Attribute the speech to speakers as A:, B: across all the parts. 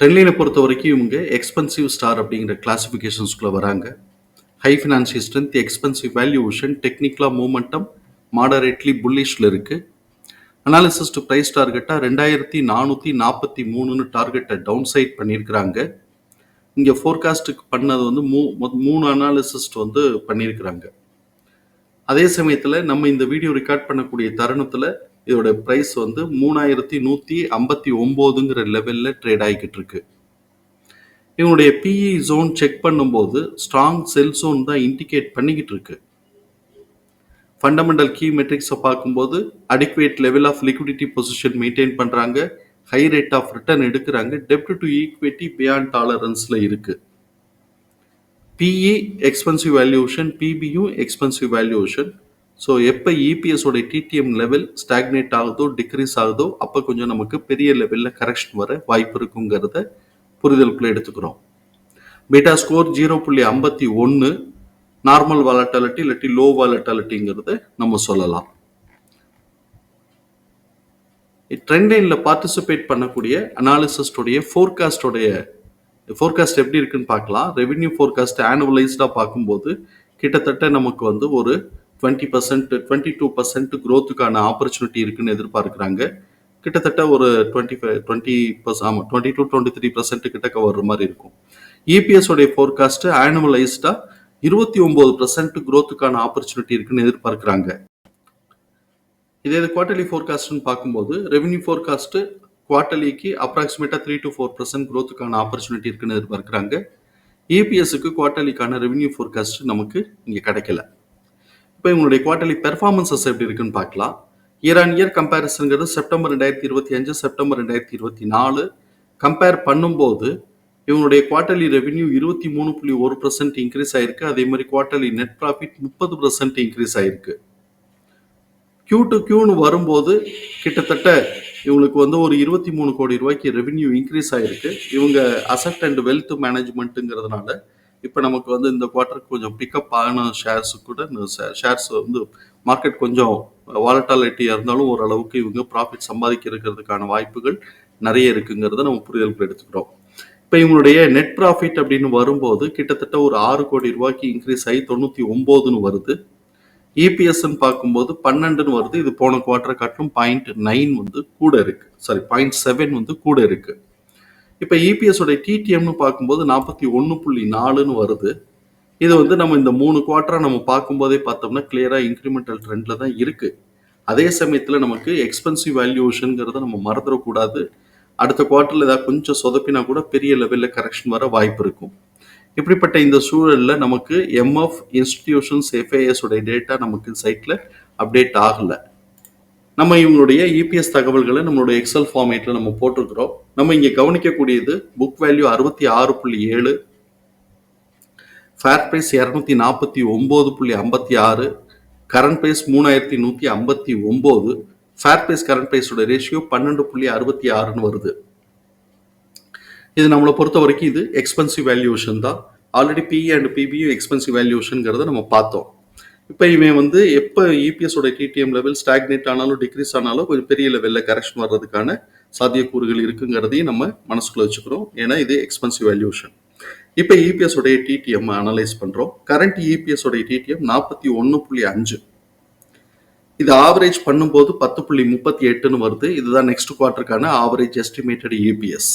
A: ட்ரெண்ட்லைனை பொறுத்த வரைக்கும் இவங்க எக்ஸ்பென்சிவ் ஸ்டார் அப்படிங்கிற கிளாசிஃபிகேஷன்ஸ்குள்ளே வராங்க. High financial strength expensive valuation டெக்னிக்கலாக மூமெண்டம் மாடரேட்லி புல்லிஷில் இருக்குது அனாலிசிஸ் டு ப்ரைஸ் டார்கெட்டாக ரெண்டாயிரத்தி நானூற்றி நாற்பத்தி மூணுன்னு டார்கெட்டை டவுன் சைட் பண்ணியிருக்கிறாங்க. இங்கே ஃபோர்காஸ்ட்டுக்கு பண்ணது வந்து மூ மூணு அனாலிசிஸ்ட் வந்து பண்ணியிருக்கிறாங்க. அதே சமயத்தில் நம்ம இந்த வீடியோ ரெக்கார்ட் பண்ணக்கூடிய தருணத்தில் இதோட ப்ரைஸ் வந்து மூணாயிரத்தி நூற்றி ஐம்பத்தி ஒம்போதுங்கிற லெவலில் ட்ரேட் ஆகிக்கிட்டு இருக்கு. இவனுடைய பிஇ ஜோன் செக் பண்ணும்போது ஸ்ட்ராங் செல் ஜோன் தான் இண்டிகேட் பண்ணிக்கிட்டு இருக்கு. ஃபண்டமெண்டல் கீ மெட்ரிக்ஸை பார்க்கும்போது adequate level of liquidity position maintain பண்ணுறாங்க ஹை ரேட் ஆஃப் ரிட்டர்ன் எடுக்கிறாங்க. டெப்ட் டு ஈக்விட்டி பியாண்ட் டாலரன்ஸில் இருக்கு. பிஇ எக்ஸ்பென்சிவ் வேல்யூஷன் பிபியும் எக்ஸ்பென்சிவ் வேல்யூஷன் ஸோ எப்போ இபிஎஸோட டிடிஎம் லெவல் ஸ்டாக்னேட் ஆகுதோ டிக்ரீஸ் ஆகுதோ அப்போ கொஞ்சம் நமக்கு பெரிய லெவலில் கரெக்ஷன் வர வாய்ப்பு இருக்குங்கிறத புரிதலுக்குள்ள எடுத்துக்கிறோம். பீட்டா ஸ்கோர் ஜீரோ புள்ளி ஐம்பத்தி ஒன்று நார்மல் வாலட்டாலிட்டி இல்லாட்டி லோ வாலட்டாலிட்டிங்கிறத நம்ம சொல்லலாம். ட்ரெண்ட் லைனில் பார்ட்டிசிபேட் பண்ணக்கூடிய அனாலிசிஸ்டோடைய ஃபோர்காஸ்டோடைய ஃபோர்காஸ்ட் எப்படி இருக்குன்னு பார்க்கலாம். ரெவென்யூ ஃபோர்காஸ்ட் ஆனுவலைஸ்டாக பார்க்கும்போது கிட்டத்தட்ட நமக்கு வந்து ஒரு twenty percent twenty two percent க்ரோத்துக்கான opportunity இருக்குன்னு எதிர்பார்க்குறாங்க. கிட்டத்தட்ட ஒரு டுவெண்ட்டி ஃபைவ் டுவெண்ட்டி பர்ஸ் ஆமாம் twenty two twenty three percent கிட்ட வர்ற மாதிரி இருக்கும் இபிஎஸ் ஃபோர்காஸ்ட்டு ஆனுவலைஸ்டாக இருபத்தி ஒம்பது பர்சன்ட் க்ரோத்துக்கான ஆப்பர்ச்சுனிட்டி இருக்குன்னு எதிர்பார்க்குறாங்க. இதே இது குவார்டர்லி ஃபோர்காஸ்ட்னு பார்க்கும்போது ரெவன்யூ ஃபோர்காஸ்ட்டு குவார்டர்லிக்கு அப்ராக்சிமேட்டாக த்ரீ டு ஃபோர் பர்சன்ட் க்ரோத்துக்கான ஆப்பர்ச்சுனிட்டி இருக்குன்னு எதிர்பார்க்குறாங்க. இபிஎஸ்க்கு குவார்டர்லிக்கான ரெவன்யூ ஃபோர்காஸ்ட் நமக்கு இங்கே கிடைக்கல. இப்போ இவங்களுடைய குவார்டர்லி பெர்ஃபார்மன்சஸ் எப்படி இருக்குன்னு பார்க்கலாம். இயர் ஆன் இயர் கம்பேரிசனுங்கிறது செப்டம்பர் ரெண்டாயிரத்தி இருபத்தி அஞ்சு செப்டம்பர் ரெண்டாயிரத்தி இருபத்தி நாலு. கம்பேர் பண்ணும்போது இவங்களுடைய குவார்டர்லி ரெவென்யூ இருபத்தி மூணு புள்ளி ஒரு பர்சன்ட் இன்க்ரீஸ் ஆயிருக்கு. அதே மாதிரி குவார்டர்லி நெட் ப்ராஃபிட் முப்பது பர்சன்ட் இன்க்ரீஸ் ஆயிருக்கு. கியூ டு கியூன்னு வரும்போது கிட்டத்தட்ட இவங்களுக்கு வந்து ஒரு இருபத்தி மூணு கோடி ரூபாய்க்கு ரெவென்யூ இன்க்ரீஸ் ஆயிருக்கு. இவங்க அசட் அண்ட் வெல்த் மேனேஜ்மெண்ட்டுங்கிறதுனால இப்போ நமக்கு வந்து இந்த குவார்ட்டருக்கு கொஞ்சம் பிக்கப் ஆன ஷேர்ஸு கூட ஷேர்ஸ் வந்து மார்க்கெட் கொஞ்சம் வாலட்டாலிட்டியாக இருந்தாலும் ஓரளவுக்கு இவங்க ப்ராஃபிட் சம்பாதிக்க இருக்கிறதுக்கான வாய்ப்புகள் நிறைய இருக்குங்கிறத நம்ம புரிதலுக்கு எடுத்துக்கிறோம். இப்போ இவங்களுடைய நெட் ப்ராஃபிட் அப்படின்னு வரும்போது கிட்டத்தட்ட ஒரு ஆறு கோடி ரூபாய்க்கு இன்க்ரீஸ் ஆகி தொண்ணூற்றி ஒம்போதுன்னு வருது. இபிஎஸ்ன்னு பார்க்கும்போது பன்னெண்டுன்னு வருது. இது போன குவார்டரை காட்டிலும் பாயிண்ட் நைன் வந்து கூட இருக்கு. சாரி பாயிண்ட் செவன் வந்து கூட இருக்குது இப்போ இபிஎஸோட டிடிஎம்னு பார்க்கும்போது நாற்பத்தி ஒன்று புள்ளி நாலுன்னு வருது. இது வந்து நம்ம இந்த மூணு குவார்ட்டராக நம்ம பார்க்கும்போதே பார்த்தோம்னா கிளியராக இன்க்ரிமெண்டல் ட்ரெண்டில் தான் இருக்குது அதே சமயத்தில் நமக்கு எக்ஸ்பென்சிவ் வேல்யூஷனுங்கிறத நம்ம மறந்துடக்கூடாது. அடுத்த குவார்ட்டரில் ஏதாவது கொஞ்சம் சொதப்பினா கூட பெரிய லெவலில் கரெக்ஷன் வர வாய்ப்பு இருக்கும். இப்படிப்பட்ட இந்த சூழலில் நமக்கு எம்எஃப் இன்ஸ்டிடியூஷன்ஸ் எஃப்ஐஎஸ் உடைய டேட்டா நமக்கு சைட்டில் அப்டேட் ஆகலை. நம்ம இவங்களுடைய இபிஎஸ் தகவல்களை நம்மளுடைய எக்ஸல் ஃபார்மேட்டில் நம்ம போட்டிருக்கிறோம். நம்ம இங்கே கவனிக்கக்கூடியது புக் வேல்யூ அறுபத்தி ஆறு புள்ளி ஏழு ஃபேர் ப்ரைஸ் இரநூத்தி நாற்பத்தி ஒம்பது புள்ளி ஐம்பத்தி ஆறு கரண்ட் ப்ரைஸ் மூணாயிரத்தி நூற்றி ஐம்பத்தி ஒம்பது ஃபேர் ப்ரைஸ் கரண்ட் ப்ரைஸோட ரேஷியோ பன்னெண்டு புள்ளி அறுபத்தி ஆறுன்னு வருது. இது நம்மளை பொறுத்த வரைக்கும் இது எக்ஸ்பென்சிவ் வேல்யூஷன் தான். ஆல்ரெடி பிஇ அண்ட் பிபியும் எக்ஸ்பென்சிவ் வேல்யூஷனுங்கிறத நம்ம பார்த்தோம். இப்போ இவன் வந்து இப்போ இபிஎஸோட டிடிஎம் லெவல் ஸ்டாக்னேட் ஆனாலும் டிக்ரீஸ் ஆனாலும் கொஞ்சம் பெரிய லெவலில் கரெக்ஷன் வர்றதுக்கான சாத்தியக்கூறுகள் இருக்குங்கிறதையும் நம்ம மனசுக்குள்ள வச்சுக்கிறோம். ஏன்னா இது எக்ஸ்பென்சிவ் வேல்யூஷன் இப்போ இபிஎஸ் உடைய டிடிஎம் அனலைஸ் பண்ணுறோம் கரண்ட் இபிஎஸ் உடைய டிடிஎம் நாற்பத்தி ஒன்று புள்ளி அஞ்சு. இது ஆவரேஜ் பண்ணும்போது பத்து புள்ளி முப்பத்தி எட்டுன்னு வருது. இதுதான் நெக்ஸ்ட் குவார்ட்டருக்கான ஆவரேஜ் எஸ்டிமேட்டட் இபிஎஸ்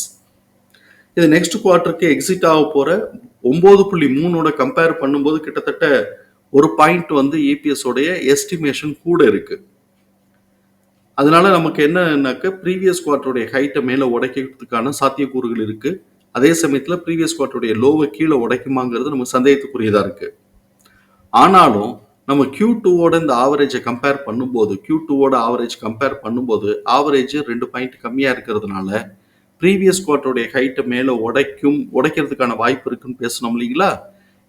A: இது நெக்ஸ்ட் குவார்ட்டருக்கு எக்ஸிட் ஆக போகிற ஒம்பது புள்ளி மூணோட கம்பேர் பண்ணும்போது கிட்டத்தட்ட ஒரு பாயிண்ட் வந்து இபிஎஸ் உடைய எஸ்டிமேஷன் கூட இருக்கு. அதனால நமக்கு என்னன்னாக்க ப்ரீவியஸ் குவார்டருடைய ஹைட்டை மேலே உடைக்கிறதுக்கான சாத்தியக்கூறுகள் இருக்கு. அதே சமயத்தில் ப்ரீவியஸ் குவார்டருடைய லோவை கீழே உடைக்குமாங்கிறது நமக்கு சந்தேகத்துக்குரியதாக இருக்கு. ஆனாலும் நம்ம கியூ டூவோட இந்த ஆவரேஜை கம்பேர் பண்ணும்போது கியூ டூவோட ஆவரேஜ் கம்பேர் பண்ணும்போது ஆவரேஜ் ரெண்டு பாயிண்ட் கம்மியாக இருக்கிறதுனால ப்ரீவியஸ் குவார்டருடைய ஹைட்டை மேலே உடைக்கும் உடைக்கிறதுக்கான வாய்ப்பு இருக்குன்னு பேசணும் இல்லைங்களா?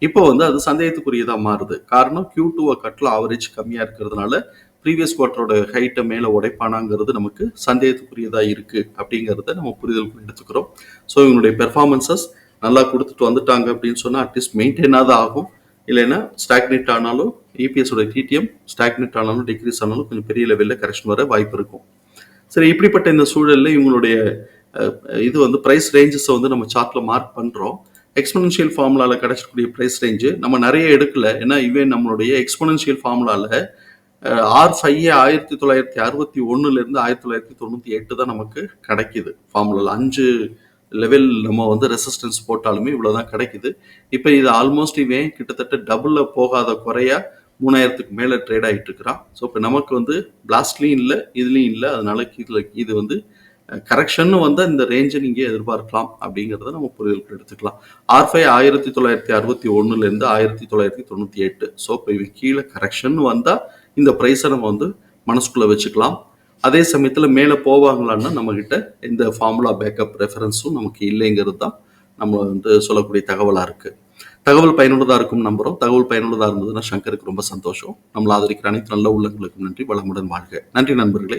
A: இப்போ வந்து அது சந்தேகத்துக்குரியதாக மாறுது. காரணம் கியூ டூவை கட்டில் ஆவரேஜ் கம்மியாக இருக்கிறதுனால ப்ரீவியஸ் குவார்ட்டரோட ஹைட்டை மேலே உடைப்பானாங்கிறது நமக்கு சந்தேகத்துக்குரியதாக இருக்குது அப்படிங்கிறத நம்ம புரிதலுக்கு எடுத்துக்கிறோம். ஸோ இவங்களுடைய பெர்ஃபார்மன்சஸ் நல்லா கொடுத்துட்டு வந்துட்டாங்க அப்படின்னு சொன்னால் அட்லீஸ்ட் மெயின்டைனாக தான் ஆகும். இல்லைன்னா ஸ்டாக்னேட் ஆனாலும் இபிஎஸோட டிடிஎம் ஸ்டாக்னேட் ஆனாலும் டிக்ரீஸ் ஆனாலும் கொஞ்சம் பெரிய லெவலில் கரெக்ஷன் வர வாய்ப்பு இருக்கும். சரி இப்படிப்பட்ட இந்த சூழலில் இவங்களுடைய இது வந்து ப்ரைஸ் ரேஞ்சஸை வந்து நம்ம சார்ட்டில் மார்க் பண்ணுறோம் எக்ஸ்பொனன்ஷியல் ஃபார்முலாவில் கிடைச்சக்கூடிய ப்ரைஸ் ரேஞ்சு நம்ம நிறைய எடுக்கல. ஏன்னா இவன் நம்மளுடைய எக்ஸ்பொனன்ஷியல் ஃபார்முலாவில் ஆர் ஃபைவ் ஆயிரத்தி தொள்ளாயிரத்தி அறுபத்தி ஒன்றுலேருந்து ஆயிரத்தி தொள்ளாயிரத்தி தொண்ணூற்றி எட்டு தான் நமக்கு கிடைக்கிது. ஃபார்முலாவில் அஞ்சு லெவல் நம்ம வந்து ரெசிஸ்டன்ஸ் போட்டாலுமே இவ்வளோ தான் கிடைக்குது. இப்போ இது ஆல்மோஸ்ட் இவன் கிட்டத்தட்ட டபுளில் போகாத குறையா மூணாயிரத்துக்கு மேலே ட்ரேட் ஆகிட்டு இருக்கிறான். ஸோ இப்போ நமக்கு வந்து பிளாஸ்ட்லேயும் இல்லை இதுலேயும் இல்லை. அதனால இதில் இது வந்து கரெக்ஷன் வந்து இந்த ரேஞ்சை நீங்கள் எதிர்பார்க்கலாம் அப்படிங்கிறத நம்ம புரிதலுக்கு எடுத்துக்கலாம். ஆர் ஃபைவ் ஆயிரத்தி தொள்ளாயிரத்தி அறுபத்தி ஒன்றுலேருந்து ஆயிரத்தி தொள்ளாயிரத்தி தொண்ணூற்றி எட்டு. ஸோ இப்போ இவன் கீழே கரெக்ஷன் வந்தால் இந்த ப்ரைஸை நம்ம வந்து மனசுக்குள்ளே வச்சுக்கலாம். அதே சமயத்தில் மேலே போவாங்களான்னா நம்மக்கிட்ட இந்த ஃபார்முலா பேக்கப் ரெஃபரன்ஸும் நமக்கு இல்லைங்கிறது தான் நம்ம வந்து சொல்லக்கூடிய தகவலாக இருக்குது தகவல் பயனுள்ளதாக இருக்கும் நம்புகிறோம் தகவல் பயனுள்ளதாக இருந்ததுன்னா சங்கருக்கு ரொம்ப சந்தோஷம். நம்மளை ஆதரிக்கிற அனைத்து நல்ல உள்ளங்களுக்கும் நன்றி. வளமுடன் வாழ்க. நன்றி நண்பர்களே.